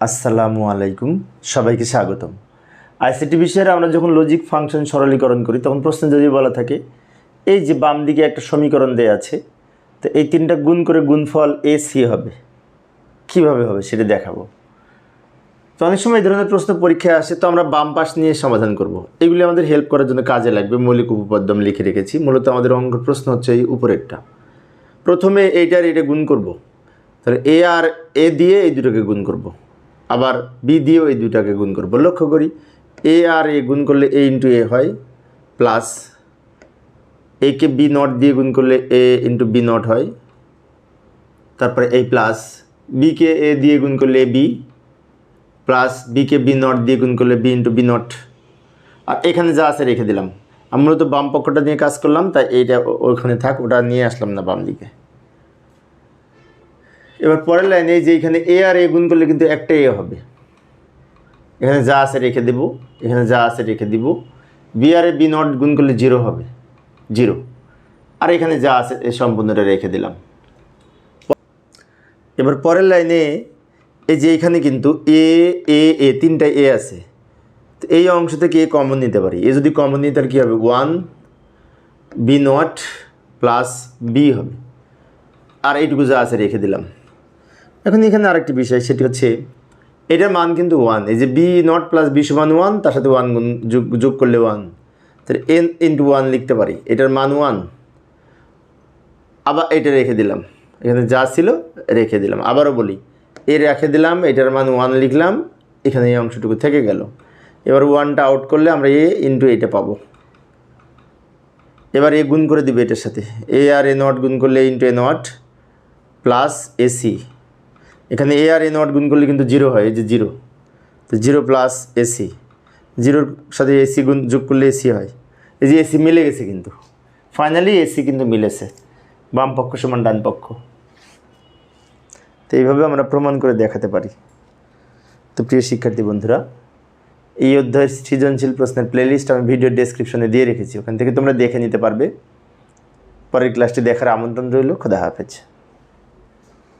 আসসালামু আলাইকুম, সবাইকে স্বাগতম। আইসিটি বিষয়ের আমরা যখন লজিক ফাংশন সরলীকরণ করি, তখন প্রশ্ন যদি বলা থাকে, এই যে বাম দিকে একটা সমীকরণ দেয়া আছে, তো এই তিনটা গুণ করে গুণফল এ সি হবে। কীভাবে হবে সেটা দেখাবো। তো অনেক সময় এই ধরনের প্রশ্ন পরীক্ষায় আসে, তো আমরা বাম পাশ নিয়ে সমাধান করব। এগুলি আমাদের হেল্প করার জন্য কাজে লাগবে, মৌলিক উপপাদ্য লিখে রেখেছি। মূলত আমাদের অঙ্ক প্রশ্ন হচ্ছে এই উপরেরটা। প্রথমে এইটার এটা গুণ করব। তাহলে এ আর এ দিয়ে এই দুটোকে গুণ করব। আবার বি দিয়েও এই দুটাকে গুণ করব। লক্ষ্য করি, এ আর এ গুণ করলে এ ইন্টু এ হয় প্লাস একে বি নট দিয়ে গুণ করলে এ ইন্টু বি নট হয়, তারপরে এই প্লাস বিকে এ দিয়ে গুণ করলে এ বি প্লাস বিকে বি নট দিয়ে গুণ করলে বি ইন্টু বি নট। আর এখানে যা আছে রেখে দিলাম। আমরা তো বাম পক্ষটা নিয়ে কাজ করলাম, তাই এইটা ওখানে থাক, ওটা নিয়ে আসলাম না বাম দিকে। এবার পরের লাইনে যে এখানে এ আর এ গুণ করলে কিন্তু একটা এ হবে। এখানে যা আছে রেখে দেব, এখানে যা আছে রেখে দিব। বি আর এ বি নট গুণ করলে জিরো হবে জিরো আর এখানে যা আছে এ সম্পূর্ণটা রেখে দিলাম। এবার পরের লাইনে এই যে এখানে কিন্তু এ এ এ তিনটা এ আছে। তো এই অংশ থেকে এ কমন নিতে পারি। এ যদি কমন নিই, তাহলে কী হবে? One B not plus B হবে। আর এইটুকু যা আছে রেখে দিলাম। এখন এখানে আরেকটি বিষয়, সেটি হচ্ছে এটার মান কিন্তু ওয়ান এই যে বি নট প্লাস বি সমান ওয়ান তার সাথে ওয়ান গুণ যোগ যোগ করলে ওয়ান তাহলে এন ইন্টু ওয়ান লিখতে পারি, এটার মান ওয়ান আবার এটা রেখে দিলাম, এখানে যা ছিল রেখে দিলাম। আবারও বলি, এ রেখে দিলাম, এটার মান ওয়ান লিখলাম, এখানে এই অংশটুকু থেকে গেল। এবার ওয়ানটা আউট করলে আমরা এ ইন্টু এইটা পাবো। এবার এ গুণ করে দিবে এটার সাথে এ আর এ নট গুণ করলে into A not plus AC এখানে এ আর এ নট গুণ করলে কিন্তু জিরো হয়, এই যে জিরো তো জিরো প্লাস এসি জিরোর সাথে এসি গুণ যোগ করলে এসি হয়। এই যে এসি মিলে গেছে কিন্তু। ফাইনালি এসি কিন্তু মিলেছে। বাম পক্ষ সমান ডান পক্ষ। তো এইভাবে আমরা প্রমাণ করে দেখাতে পারি। তো প্রিয় শিক্ষার্থী বন্ধুরা, এই অধ্যায়ের সৃজনশীল প্রশ্নের প্লেলিস্ট আমি ভিডিও ডেসক্রিপশনে দিয়ে রেখেছি। ওখান থেকে তোমরা দেখে নিতে পারবে। পরের ক্লাসটি দেখার আমন্ত্রণ রইল। খোদা হাফেজ।